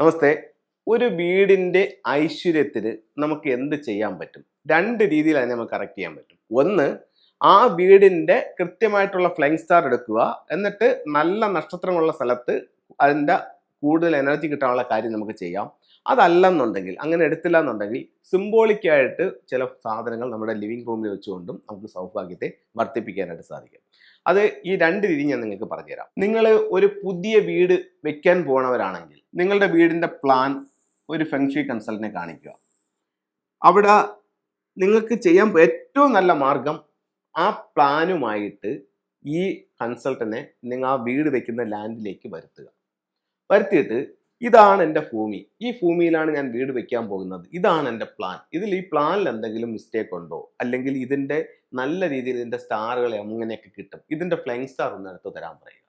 നമസ്തേ. ഒരു വീടിന്റെ ഐശ്വര്യത്തിന് നമുക്ക് എന്ത് ചെയ്യാൻ പറ്റും? രണ്ട് രീതിയിൽ അതിനെ നമുക്ക് കറക്റ്റ് ചെയ്യാൻ പറ്റും. ഒന്ന് ആ വീടിന്റെ കൃത്യമായിട്ടുള്ള ഫ്ലൈങ് സ്റ്റാർ എടുക്കുക. എന്നിട്ട് നല്ല നക്ഷത്രമുള്ള സ്ഥലത്ത് അതിന്റെ കൂടുതൽ എനർജി കിട്ടാനുള്ള കാര്യം നമുക്ക് ചെയ്യാം. അതല്ലെന്നുണ്ടെങ്കിൽ അങ്ങനെ എടുത്തില്ല എന്നുണ്ടെങ്കിൽ സിംബോളിക്കായിട്ട് ചില സാധനങ്ങൾ നമ്മുടെ ലിവിങ് റൂമിൽ വെച്ചുകൊണ്ടും നമുക്ക് സൗഭാഗ്യത്തെ വർദ്ധിപ്പിക്കാനായിട്ട് സാധിക്കും. അത് ഈ രണ്ട് രീതി ഞാൻ നിങ്ങൾക്ക് പറഞ്ഞുതരാം. നിങ്ങൾ ഒരു പുതിയ വീട് വെക്കാൻ പോണവരാണെങ്കിൽ നിങ്ങളുടെ വീടിന്റെ പ്ലാൻ ഒരു ഫെങ്ഷി കൺസൾട്ടിനെ കാണിക്കുക. അവിടെ നിങ്ങൾക്ക് ചെയ്യാൻ ഏറ്റവും നല്ല മാർഗം ആ പ്ലാനുമായിട്ട് ഈ കൺസൾട്ടനെ നിങ്ങൾ ആ വീട് വെക്കുന്ന ലാൻഡിലേക്ക് വരുത്തുക. വരുത്തിയിട്ട് ഇതാണ് എന്റെ ഭൂമി. ഈ ഭൂമിയിലാണ് ഞാൻ വീട് വെക്കാൻ പോകുന്നത്. ഇതാണ് എന്റെ പ്ലാൻ ഇതിൽ ഈ പ്ലാനിൽ എന്തെങ്കിലും മിസ്റ്റേക്ക് ഉണ്ടോ? അല്ലെങ്കിൽ ഇതിന്റെ നല്ല രീതിയിൽ ഇതിന്റെ സ്റ്റാറുകളെ അങ്ങനെയൊക്കെ കിട്ടും. ഇതിന്റെ ഫ്ലൈങ് സ്റ്റാർ ഒന്ന് എടുത്ത് തരാൻ പറയുക.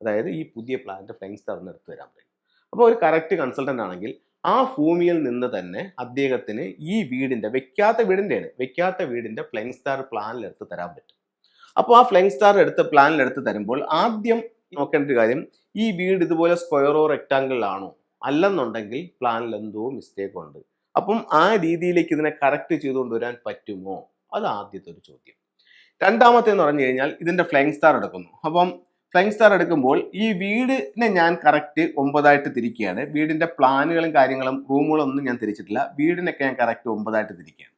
അതായത് ഈ പുതിയ പ്ലാനിന്റെ ഫ്ലൈങ് സ്റ്റാർ ഒന്ന് എടുത്ത് തരാൻ പറയുക. അപ്പോൾ ഒരു കറക്റ്റ് കൺസൾട്ടന്റ് ആണെങ്കിൽ ആ ഭൂമിയിൽ നിന്ന് തന്നെ അദ്ദേഹത്തിന് ഈ വീടിന്റെ വെക്കാത്ത വീടിന്റെയാണ് വെക്കാത്ത വീടിന്റെ ഫ്ലൈങ് സ്റ്റാർ പ്ലാനിൽ എടുത്ത് തരാൻ പറ്റും. അപ്പോൾ ആ ഫ്ലൈങ് സ്റ്റാർ എടുത്ത് പ്ലാനിൽ എടുത്ത് തരുമ്പോൾ ആദ്യം നോക്കേണ്ട ഒരു കാര്യം ഈ വീട് ഇതുപോലെ സ്ക്വയറോ റെക്ടാങ്കിളിലാണോ അല്ലെന്നുണ്ടെങ്കിൽ പ്ലാനിൽ എന്തോ മിസ്റ്റേക്ക് ഉണ്ട്. അപ്പം ആ രീതിയിലേക്ക് ഇതിനെ കറക്റ്റ് വരാൻ പറ്റുമോ? അത് ആദ്യത്തെ ഒരു ചോദ്യം. രണ്ടാമത്തെ എന്ന് പറഞ്ഞു കഴിഞ്ഞാൽ ഇതിന്റെ ഫ്ലൈങ് സ്റ്റാർ എടുക്കുന്നു. അപ്പം ഫ്ലൈങ് സ്റ്റാർ എടുക്കുമ്പോൾ ഈ വീടിനെ ഞാൻ കറക്റ്റ് ഒമ്പതായിട്ട് തിരിക്കുകയാണ്. വീടിന്റെ പ്ലാനുകളും കാര്യങ്ങളും റൂമുകളും ഒന്നും ഞാൻ തിരിച്ചിട്ടില്ല. വീടിനൊക്കെ ഞാൻ കറക്റ്റ് ഒമ്പതായിട്ട് തിരിക്കുകയാണ്.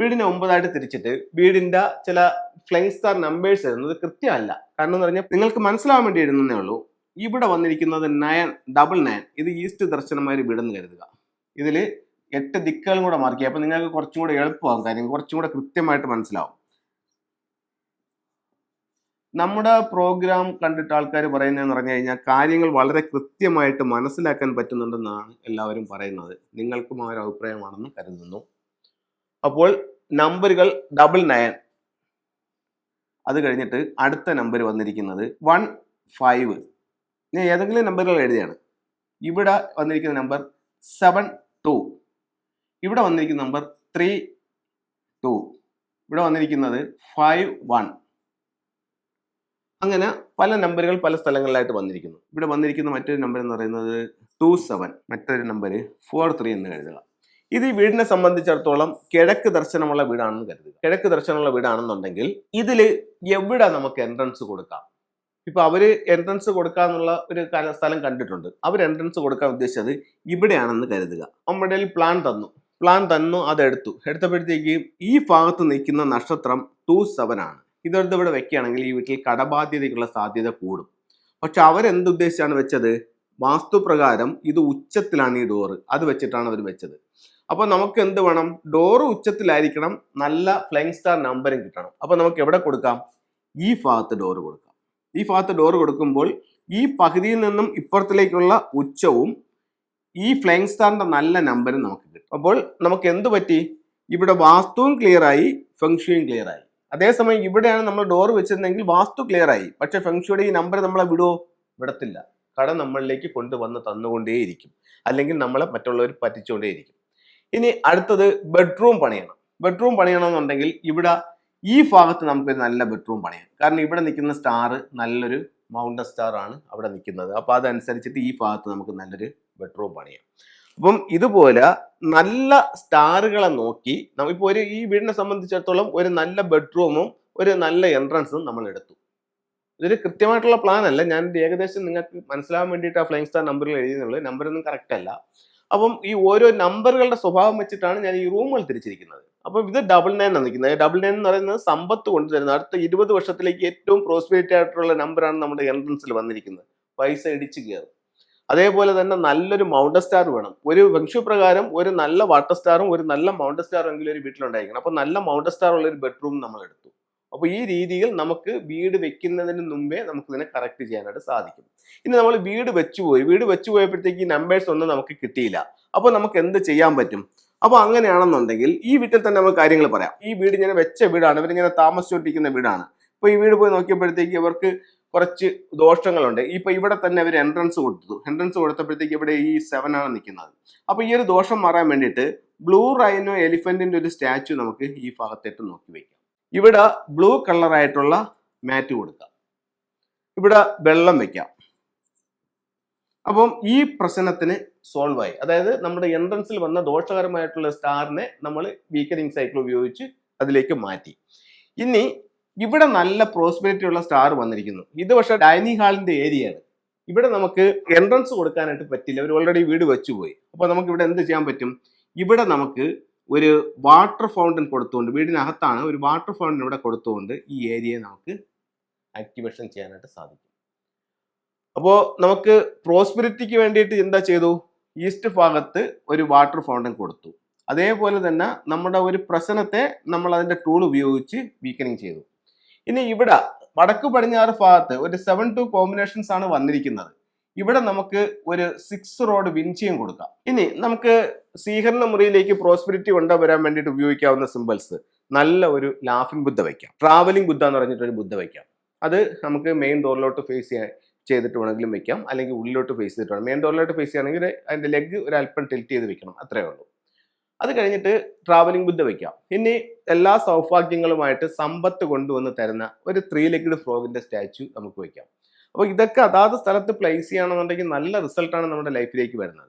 വീടിനെ ഒമ്പതായിട്ട് തിരിച്ചിട്ട് വീടിന്റെ ചില ഫ്ലൈങ് സ്റ്റാർ നമ്പേഴ്സ് എഴുതുന്നത് കൃത്യമല്ല. കാരണം എന്ന് പറഞ്ഞാൽ നിങ്ങൾക്ക് മനസ്സിലാവാൻ വേണ്ടി എഴുതുന്നേ ഉള്ളൂ. ഇവിടെ വന്നിരിക്കുന്നത് നയൻ ഡബിൾ നയൻ ഇത് ഈസ്റ്റ് ദർശനമാര് വീടെന്ന് കരുതുക. ഇതിൽ എട്ട് ദിക്കുകളും കൂടെ മാർക്ക് ചെയ്യുക അപ്പം നിങ്ങൾക്ക് കുറച്ചും കൂടെ എളുപ്പമാകും കാര്യം. കുറച്ചും കൂടെ കൃത്യമായിട്ട് മനസ്സിലാവും. നമ്മുടെ പ്രോഗ്രാം കണ്ടിട്ട് ആൾക്കാർ പറയുന്നതെന്ന് പറഞ്ഞു കഴിഞ്ഞാൽ കാര്യങ്ങൾ വളരെ കൃത്യമായിട്ട് മനസ്സിലാക്കാൻ പറ്റുന്നുണ്ടെന്നാണ് എല്ലാവരും പറയുന്നത്. നിങ്ങൾക്കും ആ ഒരു അഭിപ്രായമാണെന്ന് കരുതുന്നു. അപ്പോൾ നമ്പറുകൾ ഡബിൾ നയൻ അത് കഴിഞ്ഞിട്ട് അടുത്ത നമ്പർ വന്നിരിക്കുന്നത് വൺ ഫൈവ് ഞാൻ ഏതെങ്കിലും നമ്പറുകൾ എഴുതിയാണ്. ഇവിടെ വന്നിരിക്കുന്ന നമ്പർ സെവൻ ടു ഇവിടെ വന്നിരിക്കുന്ന നമ്പർ ത്രീ ടു ഇവിടെ വന്നിരിക്കുന്നത് ഫൈവ് വൺ അങ്ങനെ പല നമ്പറുകൾ പല സ്ഥലങ്ങളിലായിട്ട് വന്നിരിക്കുന്നു. ഇവിടെ വന്നിരിക്കുന്ന മറ്റൊരു നമ്പർ എന്ന് പറയുന്നത് ടു സെവൻ മറ്റൊരു നമ്പർ ഫോർ ത്രീ എന്ന് എഴുതുക. ഇത് ഈ വീടിനെ സംബന്ധിച്ചിടത്തോളം കിഴക്ക് ദർശനമുള്ള വീടാണെന്ന് കരുതുക. കിഴക്ക് ദർശനമുള്ള വീടാണെന്നുണ്ടെങ്കിൽ ഇതിൽ എവിടെ നമുക്ക് എൻട്രൻസ് കൊടുക്കാം? ഇപ്പൊ അവർ എൻട്രൻസ് കൊടുക്കാന്നുള്ള ഒരു സ്ഥലം കണ്ടിട്ടുണ്ട്. അവർ എൻട്രൻസ് കൊടുക്കാൻ ഉദ്ദേശിച്ചത് ഇവിടെയാണെന്ന് കരുതുക. നമ്മുടെ പ്ലാൻ തന്നു. പ്ലാൻ തന്നു അതെടുത്തു. എടുത്തപ്പോഴത്തേക്ക് ഈ ഭാഗത്ത് നിൽക്കുന്ന നക്ഷത്രം ടു സെവൻ ആണ്. ഇതെടുത്ത് ഇവിടെ വെക്കുകയാണെങ്കിൽ ഈ വീട്ടിൽ കടബാധ്യതയ്ക്കുള്ള സാധ്യത കൂടും. പക്ഷെ അവരെന്തുദ്ദേശിച്ചാണ് വെച്ചത്? വാസ്തുപ്രകാരം ഇത് ഉച്ചത്തിലാണ് ഈ ഡോറ് അത് വെച്ചിട്ടാണ് അവർ വെച്ചത്. അപ്പോൾ നമുക്ക് എന്ത് വേണം? ഡോറ് ഉച്ചത്തിലായിരിക്കണം. നല്ല ഫ്ലൈങ് സ്റ്റാർ നമ്പറും കിട്ടണം. അപ്പോൾ നമുക്ക് എവിടെ കൊടുക്കാം? ഈ ഭാഗത്ത് ഡോറ് കൊടുക്കാം. ഈ ഭാഗത്ത് ഡോർ കൊടുക്കുമ്പോൾ ഈ പകുതിയിൽ നിന്നും ഇപ്പുറത്തിലേക്കുള്ള ഉച്ചവും ഈ ഫ്ലൈങ് സ്റ്റാറിന്റെ നല്ല നമ്പരും നമുക്ക് കിട്ടും. അപ്പോൾ നമുക്ക് എന്ത് പറ്റി? ഇവിടെ വാസ്തുവും ക്ലിയറായി ആയി ക്ലിയറായി അതേസമയം ഇവിടെയാണ് നമ്മൾ ഡോർ വെച്ചിരുന്നെങ്കിൽ വാസ്തു ക്ലിയറായി പക്ഷെ ഫെങ്ഷുയുടെ ഈ നമ്പർ നമ്മളെ വിടുവോ വിടത്തില്ല. കട നമ്മളിലേക്ക് കൊണ്ടുവന്ന് തന്നുകൊണ്ടേയിരിക്കും. അല്ലെങ്കിൽ നമ്മളെ മറ്റുള്ളവർ പറ്റിച്ചുകൊണ്ടേയിരിക്കും. ഇനി അടുത്തത് ബെഡ്റൂം പണിയണം. ബെഡ്റൂം പണിയണമെന്നുണ്ടെങ്കിൽ ഇവിടെ ഈ ഭാഗത്ത് നമുക്ക് ഒരു നല്ല ബെഡ്റൂം പണിയാം. കാരണം ഇവിടെ നിൽക്കുന്ന സ്റ്റാർ നല്ലൊരു മൗണ്ടൻ സ്റ്റാർ ആണ് അവിടെ നിൽക്കുന്നത്. അപ്പോൾ അതനുസരിച്ചിട്ട് ഈ ഭാഗത്ത് നമുക്ക് നല്ലൊരു ബെഡ്റൂം പണിയാം. അപ്പം ഇതുപോലെ നല്ല സ്റ്റാറുകളെ നോക്കി നമ്മളിപ്പോൾ ഒരു ഈ വീടിനെ സംബന്ധിച്ചിടത്തോളം ഒരു നല്ല ബെഡ്റൂമും ഒരു നല്ല എൻട്രൻസും നമ്മൾ എടുത്തു. ഇതൊരു കൃത്യമായിട്ടുള്ള പ്ലാൻ അല്ല. ഞാൻ ഏകദേശം നിങ്ങൾക്ക് മനസ്സിലാവാൻ വേണ്ടിയിട്ട് ആ ഫ്ലൈങ് സ്റ്റാർ നമ്പറിൽ എഴുതിയുള്ളൂ നമ്പറൊന്നും കറക്റ്റ് അല്ല. അപ്പം ഈ ഓരോ നമ്പറുകളുടെ സ്വഭാവം വെച്ചിട്ടാണ് ഞാൻ ഈ റൂമുകൾ തിരിച്ചിരിക്കുന്നത്. അപ്പം ഇത് ഡബിൾ നയൻ ആണ് നിൽക്കുന്നത്. ഡബിൾ നയൻ എന്ന് പറയുന്നത് സമ്പത്ത് കൊണ്ടുതരുന്നത് അടുത്ത ഇരുപത് വർഷത്തിലേക്ക് ഏറ്റവും പ്രോസ്പെരിറ്റി ആയിട്ടുള്ള നമ്പറാണ് നമ്മുടെ എൻട്രൻസിൽ വന്നിരിക്കുന്നത്. പൈസ ഇടിച്ചു കയറും. അതേപോലെ തന്നെ നല്ലൊരു മൗണ്ടൻ സ്റ്റാർ വേണം. ഒരു വംശു പ്രകാരം ഒരു നല്ല വാട്ടർ സ്റ്റാറും ഒരു നല്ല മൗണ്ടൻ സ്റ്റാറും എങ്കിലും ഒരു വീട്ടിലുണ്ടായിരിക്കണം. അപ്പോൾ നല്ല മൗണ്ടൻ സ്റ്റാർ ഉള്ള ഒരു ബെഡ്റൂം നമ്മൾ എടുത്തു അപ്പോൾ ഈ രീതിയിൽ നമുക്ക് വീട് വെക്കുന്നതിന് മുമ്പേ നമുക്ക് ഇതിനെ കറക്റ്റ് ചെയ്യാനായിട്ട് സാധിക്കും. ഇനി നമ്മൾ വീട് വെച്ചു പോയി. വീട് വെച്ചു പോയപ്പോഴത്തേക്ക് ഈ നമ്പേഴ്സ് ഒന്നും നമുക്ക് കിട്ടിയില്ല. അപ്പോൾ നമുക്ക് എന്ത് ചെയ്യാൻ പറ്റും? അപ്പോൾ അങ്ങനെയാണെന്നുണ്ടെങ്കിൽ ഈ വീട്ടിൽ തന്നെ നമുക്ക് കാര്യങ്ങൾ പറയാം. ഈ വീട് ഇങ്ങനെ വെച്ച വീടാണ്. ഇവരിങ്ങനെ താമസിച്ചുകൊണ്ടിരിക്കുന്ന വീടാണ്. ഇപ്പോൾ ഈ വീട് പോയി നോക്കിയപ്പോഴത്തേക്ക് ഇവർക്ക് കുറച്ച് ദോഷങ്ങളുണ്ട്. ഇപ്പൊ ഇവിടെ തന്നെ അവർ എൻട്രൻസ് കൊടുത്തു. എൻട്രൻസ് കൊടുത്തപ്പോഴത്തേക്ക് ഇവിടെ ഈ സെവൻ ആണ് നിൽക്കുന്നത്. അപ്പൊ ഈ ഒരു ദോഷം മാറാൻ വേണ്ടിയിട്ട് ബ്ലൂ റൈനോ എലിഫന്റിന്റെ ഒരു സ്റ്റാച്ചു നമുക്ക് ഈ ഭാഗത്തേട്ട് നോക്കി വെക്കാം. ഇവിടെ ബ്ലൂ കളറായിട്ടുള്ള മാറ്റ് കൊടുക്കാം. ഇവിടെ വെള്ളം വെക്കാം. അപ്പം ഈ പ്രശ്നത്തിന് സോൾവ് ആയി. അതായത് നമ്മുടെ എൻട്രൻസിൽ വന്ന ദോഷകരമായിട്ടുള്ള സ്റ്റാറിനെ നമ്മൾ വീക്കനിങ് സൈക്കിൾ ഉപയോഗിച്ച് അതിലേക്ക് മാറ്റി. ഇനി ഇവിടെ നല്ല പ്രോസ്പെരിറ്റി ഉള്ള സ്റ്റാർ വന്നിരിക്കുന്നു. ഇത് പക്ഷെ ഡൈനിങ് ഹാളിന്റെ ഏരിയയാണ് ഇവിടെ നമുക്ക് എൻട്രൻസ് കൊടുക്കാനായിട്ട് പറ്റില്ല. അവർ ഓൾറെഡി വീട് വെച്ചു പോയി അപ്പോൾ നമുക്ക് ഇവിടെ എന്ത് ചെയ്യാൻ പറ്റും? ഇവിടെ നമുക്ക് ഒരു വാട്ടർ ഫൗണ്ടൻ കൊടുത്തുകൊണ്ട് വീടിനകത്താണ് ഒരു വാട്ടർ ഫൗണ്ടൻ ഇവിടെ കൊടുത്തുകൊണ്ട് ഈ ഏരിയയെ നമുക്ക് ആക്ടിവേഷൻ ചെയ്യാനായിട്ട് സാധിക്കും. അപ്പോൾ നമുക്ക് പ്രോസ്പെരിറ്റിക്ക് വേണ്ടിയിട്ട് എന്താ ചെയ്തു? ഈസ്റ്റ് ഭാഗത്ത് ഒരു വാട്ടർ ഫൗണ്ടൻ കൊടുത്തു. അതേപോലെ തന്നെ നമ്മുടെ ഒരു പ്രശ്നത്തെ നമ്മൾ അതിന്റെ ടൂൾ ഉപയോഗിച്ച് വീക്കനിങ് ചെയ്തു. ഇനി ഇവിടെ വടക്ക് പടിഞ്ഞാറ് ഭാഗത്ത് ഒരു സെവൻ ടു കോമ്പിനേഷൻസ് ആണ് വന്നിരിക്കുന്നത്. ഇവിടെ നമുക്ക് ഒരു സിക്സ് റോഡ് വിൻചിയും കൊടുക്കാം. ഇനി നമുക്ക് സ്വീകരണ മുറിയിലേക്ക് പ്രോസ്പെരിറ്റി കൊണ്ടുവരാൻ വേണ്ടിയിട്ട് ഉപയോഗിക്കാവുന്ന സിമ്പിൾസ് നല്ല ഒരു ലാഫിംഗ് ബുദ്ധ വയ്ക്കാം. ട്രാവലിംഗ് ബുദ്ധ എന്ന് പറഞ്ഞിട്ടൊരു ബുദ്ധ വയ്ക്കാം. അത് നമുക്ക് മെയിൻ ഡോറിലോട്ട് ഫേസ് ചെയ്യാൻ ചെയ്തിട്ട് വേണമെങ്കിലും വെക്കാം അല്ലെങ്കിൽ ഉള്ളിലോട്ട് ഫേസ് ചെയ്തിട്ട് വേണം. മെയിൻ ഡോറിലോട്ട് ഫേസ് ചെയ്യുകയാണെങ്കിൽ അതിന്റെ ലെഗ് ഒരു അല്പം ടിൽറ്റ് ചെയ്ത് വെക്കണം. അത്രേ ഉള്ളൂ. അത് കഴിഞ്ഞിട്ട് ട്രാവലിംഗ് ബുദ്ധ വെക്കാം ഇനി എല്ലാ സൗഭാഗ്യങ്ങളുമായിട്ട് സമ്പത്ത് കൊണ്ടുവന്ന് തരുന്ന ഒരു ത്രീ ലെഗ്ഡ് ഫ്രോഗിന്റെ സ്റ്റാച്യു നമുക്ക് വെക്കാം അപ്പോൾ ഇതൊക്കെ അതാത് സ്ഥലത്ത് പ്ലേസ് ചെയ്യുകയാണെന്നുണ്ടെങ്കിൽ നല്ല റിസൾട്ടാണ് നമ്മുടെ ലൈഫിലേക്ക് വരുന്നത്.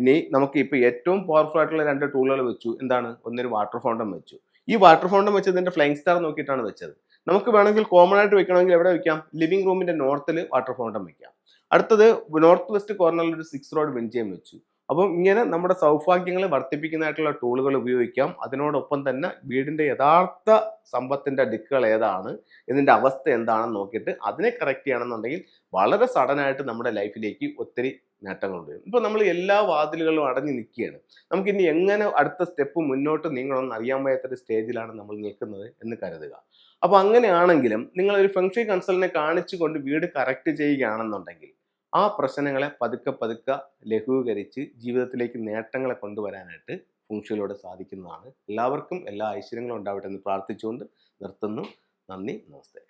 ഇനി നമുക്ക് ഇപ്പോൾ ഏറ്റവും പവർഫുൾ ആയിട്ടുള്ള രണ്ട് ടൂളുകൾ വെച്ചു. എന്താണ്? ഒന്നൊരു വാട്ടർ ഫൗണ്ടൻ വെച്ചു. ഈ വാട്ടർ ഫൗണ്ടൻ വെച്ചത് ഇതിന്റെ ഫ്ലൈങ് സ്റ്റാർ നോക്കിയിട്ടാണ് വെച്ചത്. നമുക്ക് വേണമെങ്കിൽ കോമൺ ആയിട്ട് വെക്കണമെങ്കിൽ എവിടെ വെക്കാം? ലിവിംഗ് റൂമിന്റെ നോർത്തിൽ വാട്ടർ ഫൗണ്ടൻ വെക്കാം. അടുത്തത് നോർത്ത് വെസ്റ്റ് കോർണറിൽ ഒരു സിക്സ് റോഡ് വെഞ്ചിയം വെച്ചു. അപ്പം ഇങ്ങനെ നമ്മുടെ സൗഭാഗ്യങ്ങൾ വർദ്ധിപ്പിക്കുന്നതായിട്ടുള്ള ടൂളുകൾ ഉപയോഗിക്കാം. അതിനോടൊപ്പം തന്നെ വീടിന്റെ യഥാർത്ഥ സമ്പത്തിന്റെ ഡിക്കുകൾ ഏതാണ്? ഇതിന്റെ അവസ്ഥ എന്താണെന്ന് നോക്കിയിട്ട് അതിനെ കറക്റ്റ് ചെയ്യണമെന്നുണ്ടെങ്കിൽ വളരെ സഡനായിട്ട് നമ്മുടെ ലൈഫിലേക്ക് ഒത്തിരി നേട്ടങ്ങൾ കൊണ്ടുവരും ഇപ്പോൾ നമ്മൾ എല്ലാ വാതിലുകളും അടഞ്ഞു നിൽക്കുകയാണ്. നമുക്കിനി എങ്ങനെ അടുത്ത സ്റ്റെപ്പ് മുന്നോട്ട് നീങ്ങണമെന്ന് അറിയാൻ വയ്യാത്തൊരു സ്റ്റേജിലാണ് നമ്മൾ നിൽക്കുന്നത് എന്ന് കരുതുക. അപ്പോൾ അങ്ങനെയാണെങ്കിലും നിങ്ങളൊരു ഫെങ്ഷി കൺസൾട്ടിനെ കാണിച്ചുകൊണ്ട് വീട് കറക്റ്റ് ചെയ്യുകയാണെന്നുണ്ടെങ്കിൽ ആ പ്രശ്നങ്ങളെ പതുക്കെ പതുക്കെ ലഘൂകരിച്ച് ജീവിതത്തിലേക്ക് നേട്ടങ്ങളെ കൊണ്ടുവരാനായിട്ട് ഫുങ്ഷയിലൂടെ സാധിക്കുന്നതാണ്. എല്ലാവർക്കും എല്ലാ ഐശ്വര്യങ്ങളും ഉണ്ടാവട്ടെ എന്ന് പ്രാർത്ഥിച്ചുകൊണ്ട് നിർത്തുന്നു. നന്ദി നമസ്തേ.